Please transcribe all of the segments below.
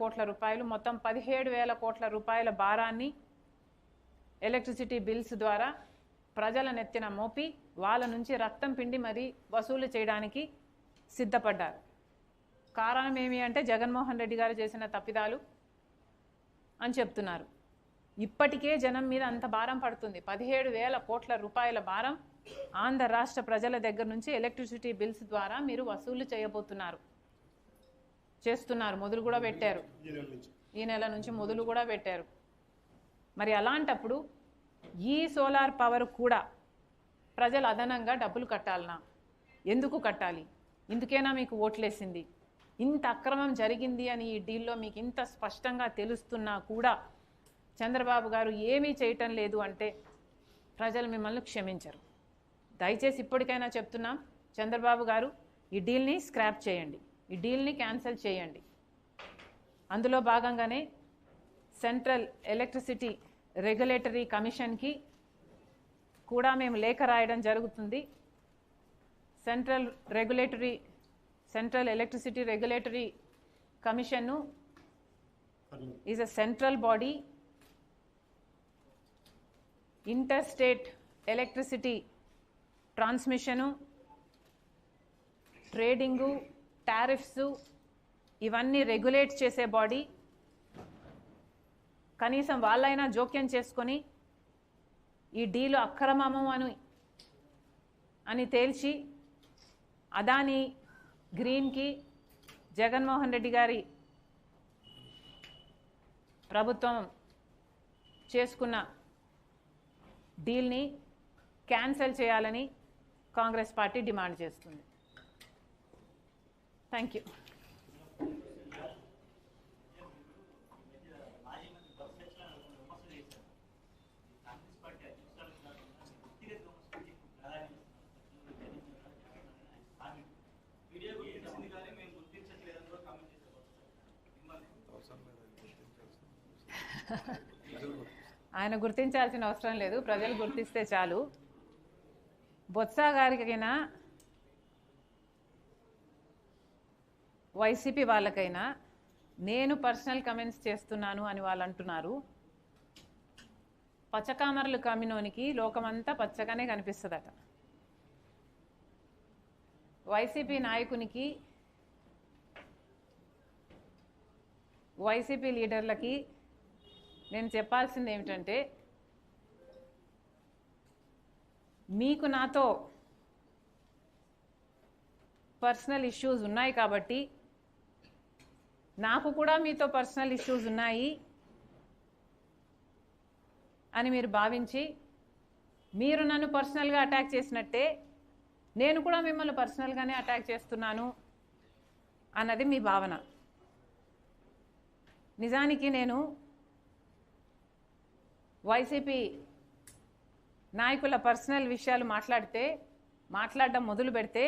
కోట్ల రూపాయలు మొత్తం పదిహేడు వేల కోట్ల రూపాయల భారాన్ని ఎలక్ట్రిసిటీ బిల్స్ ద్వారా ప్రజల నెత్తిన మోపి వాళ్ళ నుంచి రక్తం పిండి మరీ వసూలు చేయడానికి సిద్ధపడ్డారు. కారణం ఏమి అంటే జగన్మోహన్ రెడ్డి గారు చేసిన తప్పిదాలు అని చెప్తున్నారు. ఇప్పటికే జనం మీద అంత భారం పడుతుంది. పదిహేడు వేల కోట్ల రూపాయల భారం ఆంధ్ర రాష్ట్ర ప్రజల దగ్గర నుంచి ఎలక్ట్రిసిటీ బిల్స్ ద్వారా మీరు వసూలు చేయబోతున్నారు. చేస్తున్నారు మొదలు కూడా పెట్టారు. ఈ నెల నుంచి మొదలు కూడా పెట్టారు. మరి అలాంటప్పుడు ఈ సోలార్ పవర్ కూడా ప్రజలు అదనంగా డబ్బులు కట్టాలనా? ఎందుకు కట్టాలి? ఇందుకేనా మీకు ఓట్లేసింది? ఇంత అక్రమం జరిగింది అని ఈ డీల్లో మీకు ఇంత స్పష్టంగా తెలుస్తున్నా కూడా చంద్రబాబు గారు ఏమీ చేయటం లేదు అంటే ప్రజలు మిమ్మల్ని క్షమించరు. దయచేసి ఇప్పటికైనా చెప్తున్నాం చంద్రబాబు గారు ఈ డీల్ని స్క్రాప్ చేయండి. ఈ డీల్ని క్యాన్సిల్ చేయండి. అందులో భాగంగానే సెంట్రల్ ఎలక్ట్రిసిటీ రెగ్యులేటరీ కమిషన్కి కూడా మేము లేఖ రాయడం జరుగుతుంది. Central regulatory central electricity regulatory కమిషన్ను is a central body inter state electricity transmission trading tariffs ఇవన్నీ రెగ్యులేట్ చేసే బాడీ కనీసం వాళ్ళైనా జోక్యం చేసుకొని ఈ డీలు అక్రమము అని అని తేల్చి అదాని గ్రీన్కి జగన్మోహన్ రెడ్డి గారి ప్రభుత్వం చేసుకున్న డీల్ని క్యాన్సిల్ చేయాలని కాంగ్రెస్ పార్టీ డిమాండ్ చేస్తుంది. థ్యాంక్ యూ ఆయన గుర్తించాల్సిన అవసరం లేదు. ప్రజలు గుర్తిస్తే చాలు. బొత్స గారికైనా వైసీపీ వాళ్ళకైనా నేను పర్సనల్ కమెంట్స్ చేస్తున్నాను అని వాళ్ళు అంటున్నారు పచ్చకామరలు కమ్మినోనికి లోకమంతా పచ్చగానే కనిపిస్తుందట. వైసీపీ నాయకునికి వైసీపీ లీడర్లకి నేను చెప్పాల్సింది ఏమిటంటే మీకు నాతో పర్సనల్ ఇష్యూస్ ఉన్నాయి కాబట్టి నాకు కూడా మీతో పర్సనల్ ఇష్యూస్ ఉన్నాయి అని మీరు భావించి మీరు నన్ను పర్సనల్గా అటాక్ చేసినట్టే నేను కూడా మిమ్మల్ని పర్సనల్గానే అటాక్ చేస్తున్నాను అన్నది మీ భావన. నిజానికి నేను వైసీపీ నాయకుల పర్సనల్ విషయాలు మాట్లాడితే మాట్లాడడం మొదలు పెడితే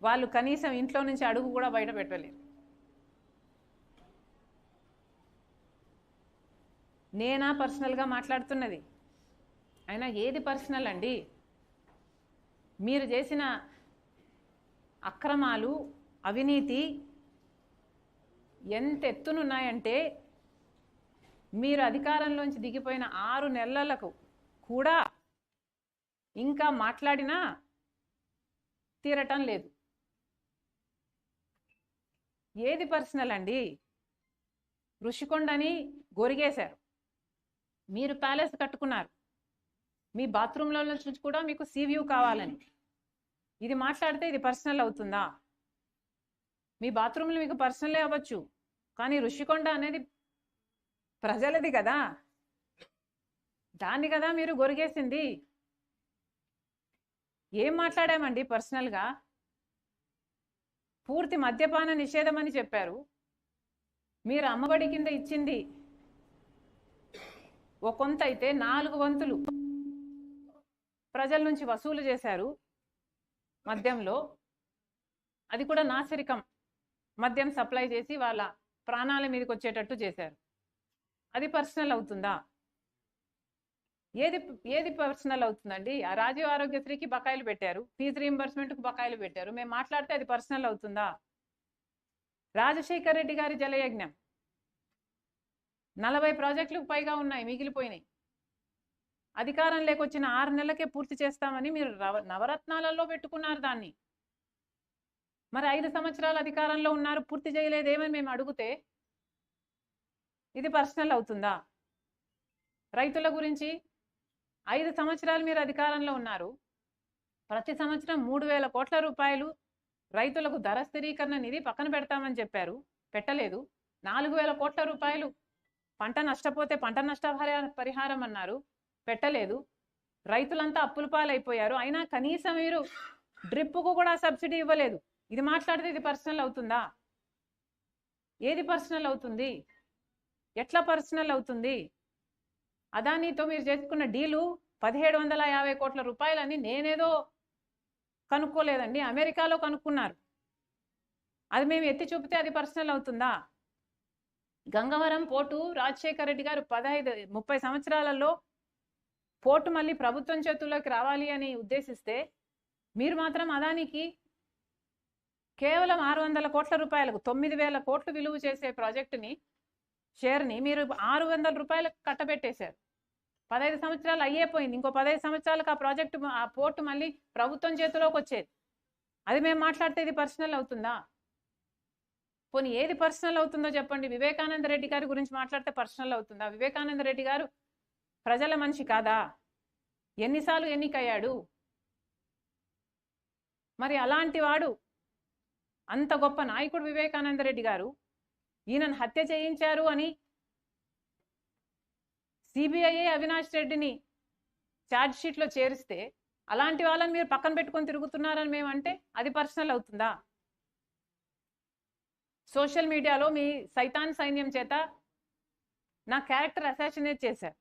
వాళ్ళు కనీసం ఇంట్లో నుంచి అడుగు కూడా బయట పెట్టలేరు నేనా పర్సనల్గా మాట్లాడుతున్నది? అయినా ఏది పర్సనల్ అండి? మీరు చేసిన అక్రమాలు అవినీతి ఎంత ఎత్తునున్నాయంటే మీరు అధికారంలోంచి దిగిపోయిన ఆరు నెలలకు కూడా ఇంకా మాట్లాడినా తీరటం లేదు. ఏది పర్సనల్ అండి? ఋషికొండని గొరిగేశారు. మీరు ప్యాలెస్ కట్టుకున్నారు. మీ బాత్రూంలో నుంచి కూడా మీకు సీ వ్యూ కావాలని. ఇది మాట్లాడితే ఇది పర్సనల్ అవుతుందా? మీ బాత్రూంలో మీకు పర్సనలే అవ్వచ్చు. కానీ ఋషికొండ అనేది ప్రజలది కదా. దాన్ని కదా మీరు గొరిగేసింది. ఏం మాట్లాడామండి పర్సనల్గా? పూర్తి మద్యపాన నిషేధం అని చెప్పారు. మీరు అమ్మఒడి కింద ఇచ్చింది. ఒక కొంత అయితే నాలుగు వంతులు ప్రజల నుంచి వసూలు చేశారు మద్యంలో. అది కూడా నాసిరికం మద్యం సప్లై చేసి వాళ్ళ ప్రాణాల మీదకి వచ్చేటట్టు చేశారు. అది పర్సనల్ అవుతుందా? ఏది ఏది పర్సనల్ అవుతుందండి? ఆ రాజీవ్ ఆరోగ్యశ్రీకి బకాయిలు పెట్టారు. ఫీజు రీఎంబర్స్మెంట్కి బకాయిలు పెట్టారు. మేము మాట్లాడితే అది పర్సనల్ అవుతుందా? రాజశేఖర్ రెడ్డి గారి జలయజ్ఞం. నలభై ప్రాజెక్టులకు పైగా ఉన్నాయి మిగిలిపోయినాయి. అధికారం లేకొచ్చిన ఆరు నెలలకే పూర్తి చేస్తామని మీరు నవరత్నాలలో పెట్టుకున్నారు దాన్ని. మరి ఐదు సంవత్సరాలు అధికారంలో ఉన్నారు పూర్తి చేయలేదేమని మేము అడిగితే ఇది పర్సనల్ అవుతుందా? రైతుల గురించి ఐదు సంవత్సరాలు మీరు అధికారంలో ఉన్నారు ప్రతి సంవత్సరం మూడు వేల కోట్ల రూపాయలు రైతులకు ధర స్థిరీకరణ నిధి పక్కన పెడతామని చెప్పారు పెట్టలేదు. నాలుగు వేల కోట్ల రూపాయలు పంట నష్టపోతే పంట నష్ట పరిహారం అన్నారు పెట్టలేదు. రైతులంతా అప్పుల పాలైపోయారు. అయినా కనీసం మీరు డ్రిప్కు కూడా సబ్సిడీ ఇవ్వలేదు. ఇది మాట్లాడితే ఇది పర్సనల్ అవుతుందా? ఏది పర్సనల్ అవుతుంది? ఎట్లా పర్సనల్ అవుతుంది? అదానితో మీరు చేసుకున్న డీలు పదిహేడు వందల యాభై కోట్ల రూపాయలని నేనేదో కనుక్కోలేదండి. అమెరికాలో కనుక్కున్నారు. అది మేము ఎత్తి చూపితే అది పర్సనల్ అవుతుందా? గంగవరం పోర్టు రాజశేఖర రెడ్డి గారు పదహైదు ముప్పై సంవత్సరాలలో పోర్టు మళ్ళీ ప్రభుత్వం చేతుల్లోకి రావాలి అని ఉద్దేశిస్తే మీరు మాత్రం అదానికి కేవలం ఆరు వందల కోట్ల రూపాయలకు తొమ్మిది వేల కోట్లు విలువ చేసే ప్రాజెక్టుని షేర్ని మీరు ఆరు వందల రూపాయలకు కట్టబెట్టేశారు. పదహైదు సంవత్సరాలు అయ్యేపోయింది ఇంకో పదహైదు సంవత్సరాలకు ఆ ప్రాజెక్టు ఆ పోర్టు మళ్ళీ ప్రభుత్వం చేతిలోకి వచ్చేది. అది మేము మాట్లాడితే ఇది పర్సనల్ అవుతుందా? పోనీ ఏది పర్సనల్ అవుతుందో చెప్పండి. వివేకానంద రెడ్డి గారి గురించి మాట్లాడితే పర్సనల్ అవుతుందా? వివేకానంద రెడ్డి గారు ప్రజల మనిషి కాదా? ఎన్నిసార్లు ఎన్నికయ్యాడు? మరి అలాంటి వాడు అంత గొప్ప నాయకుడు వివేకానంద రెడ్డి గారు. ఈయనను హత్య చేయించారు అని సిబిఐఏ అవినాష్ రెడ్డిని ఛార్జ్ షీట్లో చేరిస్తే అలాంటి వాళ్ళని మీరు పక్కన పెట్టుకొని తిరుగుతున్నారని మేమంటే అది పర్సనల్ అవుతుందా? సోషల్ మీడియాలో మీ సైతాన్ సైన్యం చేత నా క్యారెక్టర్ అసాసినేట్ చేశారు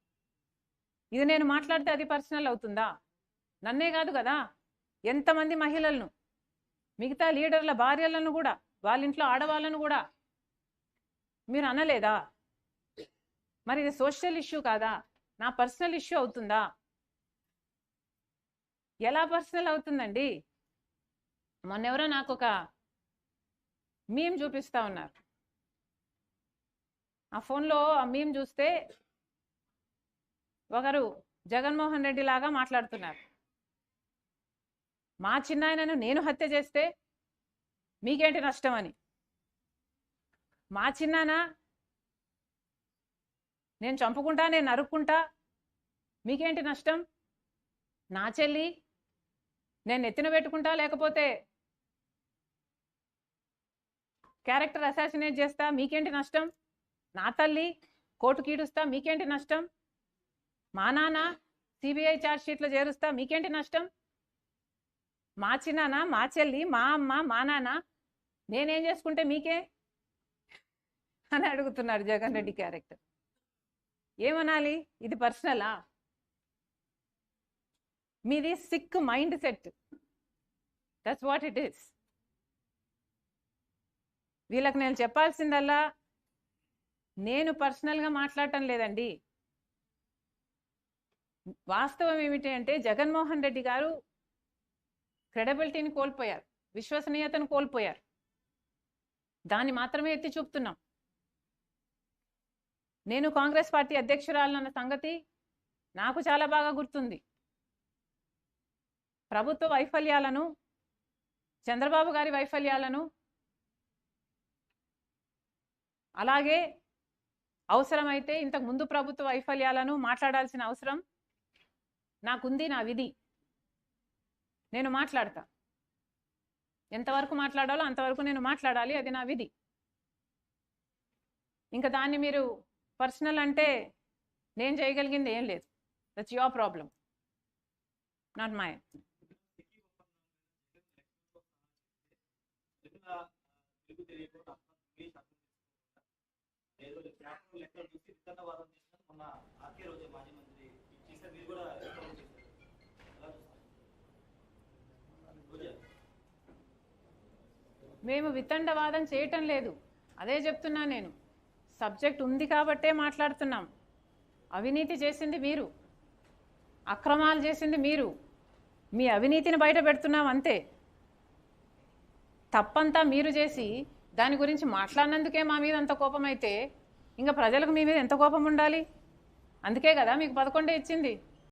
ఇది నేను మాట్లాడితే అది పర్సనల్ అవుతుందా? నన్నే కాదు కదా? ఎంతమంది మహిళలను మిగతా లీడర్ల భార్యలను కూడా వాళ్ళ ఇంట్లో ఆడవాళ్ళను కూడా మీరు అనలేదా? మరి ఇది సోషల్ ఇష్యూ కాదా? నా పర్సనల్ ఇష్యూ అవుతుందా? ఎలా పర్సనల్ అవుతుందండి? మొన్నెవరో నాకు ఒక మేము చూపిస్తా ఉన్నారు. ఆ ఫోన్లో ఆ మీమ్ చూస్తే ఒకరు జగన్మోహన్ రెడ్డి లాగా మాట్లాడుతున్నారు. మా చిన్నాయనను నేను హత్య చేస్తే మీకేంటి నష్టం అని. మా చిన్నాన నేను చంపుకుంటా నేను నరుక్కుంటా మీకేంటి నష్టం? నా చెల్లి నేను ఎత్తిన పెట్టుకుంటా లేకపోతే క్యారెక్టర్ అసాసినేట్ చేస్తా మీకేంటి నష్టం? నా తల్లి కోర్టు కీడుస్తా మీకేంటి నష్టం? మా నాన్న సిబిఐ ఛార్జ్ షీట్లో చేరుస్తా మీకేంటి నష్టం? మా చిన్నాన్న మా చెల్లి మా అమ్మ మా నాన్న నేనేం చేసుకుంటే మీకే? అని అడుగుతున్నాడు జగన్ రెడ్డి క్యారెక్టర్. ఏమనాలి? ఇది పర్సనలా? మీది sick mind set. That's what it is వీళ్ళకి నేను చెప్పాల్సిందల్లా నేను పర్సనల్గా మాట్లాడటం లేదండి. వాస్తవం ఏమిటి అంటే జగన్మోహన్ రెడ్డి గారు క్రెడబిలిటీని కోల్పోయారు విశ్వసనీయతను కోల్పోయారు. దాన్ని మాత్రమే ఎత్తి చూపుతున్నాం. నేను కాంగ్రెస్ పార్టీ అధ్యక్షురాలన్న సంగతి నాకు చాలా బాగా గుర్తుంది. ప్రభుత్వ వైఫల్యాలను చంద్రబాబు గారి వైఫల్యాలను అలాగే అవసరమైతే ఇంతకు ముందు ప్రభుత్వ వైఫల్యాలను మాట్లాడాల్సిన అవసరం నాకుంది నా విధి. నేను మాట్లాడతా. ఎంతవరకు మాట్లాడాలో అంతవరకు నేను మాట్లాడాలి అది నా విధి. ఇంకా దాన్ని మీరు పర్సనల్ అంటే నేను చేయగలిగింది ఏం లేదు. That's your problem not my చేసుకోకుండా లెక్కలు చూసి విత్తన్నవాదం చేసిన మొన్న ఆర్కే రోజు మాజీ మంత్రి చేశారు మీరు కూడా రికవర్ చేశారు. ఎలా చూస్తారు? రోజా? మేము వితండవాదం చేయటం లేదు. అదే చెప్తున్నా నేను. సబ్జెక్ట్ ఉంది కాబట్టే మాట్లాడుతున్నాం. అవినీతి చేసింది మీరు. అక్రమాలు చేసింది మీరు. మీ అవినీతిని బయట పెడుతున్నాం అంతే. తప్పంతా మీరు చేసి దాని గురించి మాట్లాడినందుకే మా మీద అంత కోపమైతే ఇంకా ప్రజలకు మీ మీద ఎంత కోపం ఉండాలి? అందుకే కదా మీకు పదకొండే ఇచ్చింది.